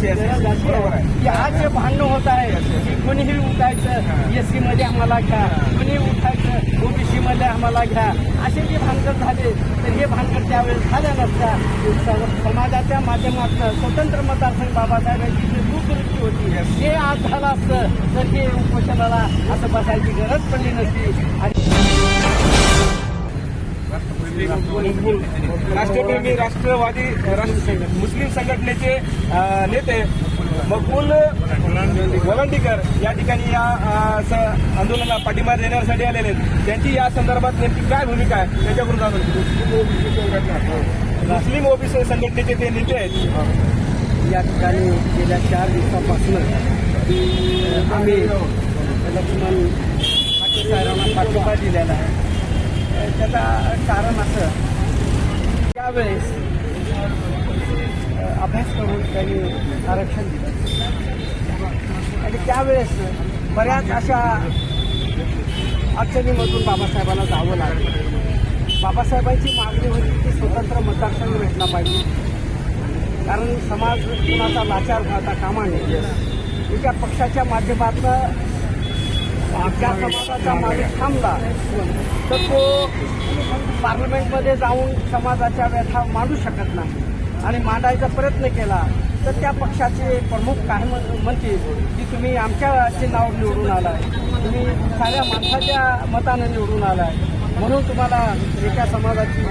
बरोबर आहे. की आज जे भांडणं होत आहे की कोणीही उठायचं एस सी मध्ये आम्हाला घ्या. कोणी उठायचं ओबीसी मध्ये आम्हाला घ्या. असे जे भानगड झाले तर हे भानगड त्यावेळेस झाल्या नसत्या समाजाच्या माध्यमातून स्वतंत्र मतदारसंघ बाबासाहेबांची जी दूरदृष्टी होती. हे आज झालं असतं. तर हे उपोषणाला असं बसायची गरज पडली नसती. आणि राष्ट्रप्रेमी राष्ट्रवादी मुस्लिम संघटनेचे नेते मकबूल वलंडीकर या ठिकाणी या आंदोलनाला पाठिंबा देण्यासाठी आलेले आहेत. त्यांची या संदर्भात नेमकी काय भूमिका आहे? त्याच्याकडून जाणून मुस्लिम ओबीसी संघटनेचे ते नेते आहेत. या ठिकाणी गेल्या चार दिवसापासून आम्ही लक्ष्मण पाटील साहेबांना पाठिंबा दिलेला आहे. त्याचं कारण असं. त्यावेळेस अभ्यास करून त्यांनी आरक्षण दिलं. आणि त्यावेळेस बऱ्याच अशा अडचणीमधून बाबासाहेबांना जावं लागलं. बाबासाहेबांची मागणी होती की स्वतंत्र मतदारसंघ भेटला पाहिजे. कारण समाज कुणाचा लाचार होता कामा नये एका पक्षाच्या माध्यमातून आमच्या समाजाचा माणूस थांबला. तर तो पार्लमेंटमध्ये जाऊन समाजाच्या व्यथा मांडू शकत नाही आणि मांडायचा प्रयत्न केला. तर त्या पक्षाचे प्रमुख काय म्हणतील की तुम्ही आमच्या चिन्हावर निवडून आलाय. तुम्ही साऱ्या माणसाच्या मतानं निवडून आलाय. म्हणून तुम्हाला एका समाजाची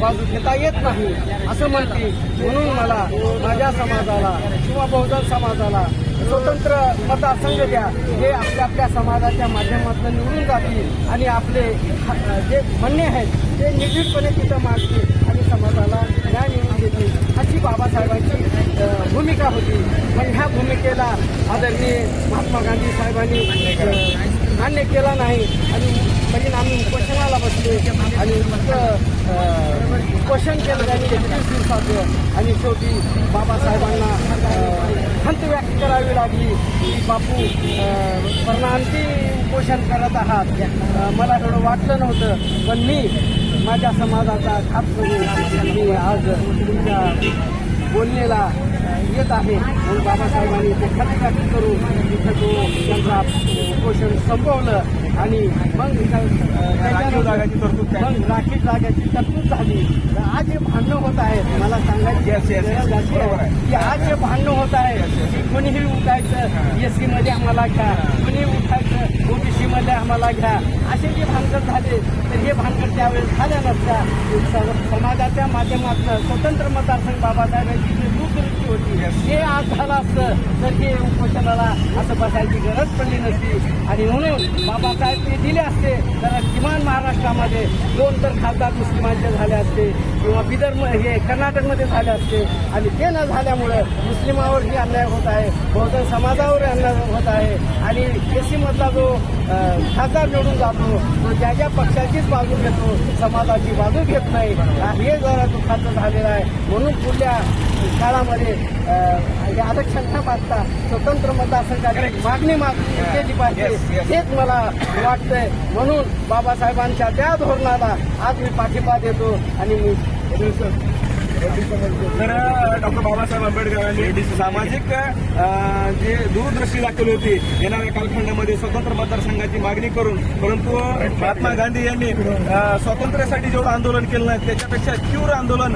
बाजू घेता येत नाही असं म्हणते म्हणून मला माझ्या समाजाला किंवा बहुजन समाजाला स्वतंत्र मतदारसंघ द्या. हे आपल्या आपल्या समाजाच्या माध्यमातून निवडून जातील आणि आपले ह- जे म्हणणे आहेत ते निश्चितपणे तिथं मागतील आणि समाजाला न्याय मिळवून देतील अशी बाबासाहेबांची भूमिका होती. पण ह्या भूमिकेला आदरणीय महात्मा गांधी साहेबांनी मान्य केला नाही. आणि परिणामी उपोषणाला बसले आणि उपोषण केलं त्यांनी एकवीस दिवसाचं. आणि शेवटी बाबासाहेबांना खंत व्यक्त करावी लागली. की बापू अ, उपोषण करत आहात. मला थोडं वाटलं नव्हतं. पण मी माझ्या समाजाचा घात करून मी आज तुमच्या अ, येत आहे. म्हणून बाबासाहेबांनी ते खतखाती करून तिथं तो त्यांचा उपोषण संपवलं आणि मग? मग राखीव जागाची तरतूद झाली. तर आज जे भांडणं होत आहेत मला सांगायची आहे आहे. की आज जे भांडणं होत आहे. की कोणीही उठायचं एस सी मध्ये आम्हाला घ्या. कोणी उठायचं ओबीसी मध्ये आम्हाला घ्या. असे जे भानगड झाले तर हे भानगड त्यावेळेस झाल्या नसत्या समाजाच्या माध्यमातून स्वतंत्र मतदारसंघ बाबासाहेबांची जी होती हे आज झालं असतं तर हे उपोषणाला असं बसायची गरज पडली नसती. आणि म्हणून बाबासाहेब ते दिले असते. तर किमान महाराष्ट्रामध्ये दोन तर खासदार मुस्लिमांचे झाले असते. किंवा विदर्भ हे कर्नाटकमध्ये झाले असते. आणि ते न झाल्यामुळं मुस्लिमावर जी अन्याय होत आहे. बहुजन समाजावर अन्याय होत आहे. आणि एसी सीमधला जो खासदार निवडून जातो तो ज्या ज्या पक्षाचीच बाजू घेतो समाजाची बाजू घेत नाही. हे जरा दुःखाचं झालेलं आहे. म्हणून पुढल्या काळामध्ये आरक्षण न मागता स्वतंत्र मतदारसंघाची मागणी मागणी केली पाहिजे. हेच मला वाटतंय. म्हणून बाबासाहेबांच्या त्या धोरणाला आज मी पाठिंबा देतो आणि मी तर डॉक्टर बाबासाहेब आंबेडकरांनी सामाजिक जे दूरदृष्टी दाखवली होती येणाऱ्या कालखंडामध्ये स्वतंत्र मतदारसंघाची मागणी करून परंतु महात्मा गांधी यांनी स्वातंत्र्यासाठी जेवढं आंदोलन केलं नाही त्याच्यापेक्षा तीव्र आंदोलन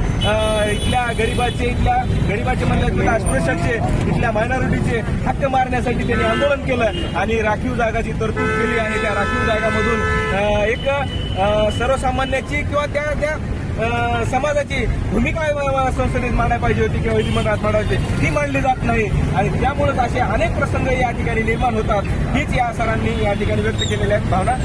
इथल्या गरिबाचे इथल्या गरिबाचे म्हणल्या तर अस्पृश्याचे इथल्या मायनॉरिटीचे हक्क मारण्यासाठी त्यांनी आंदोलन केलं आणि राखीव जागाची तरतूद केली आणि त्या राखीव जागामधून एक सर्वसामान्याची किंवा त्या त्या समाजाची भूमिका संसदेत मांडायला पाहिजे होती किंवा विधिमंडळात मांडायची होती ती मांडली जात नाही. आणि त्यामुळेच असे अनेक प्रसंग या ठिकाणी निर्माण होतात. हीच या सरांनी या ठिकाणी व्यक्त केलेल्या आहेत भावना.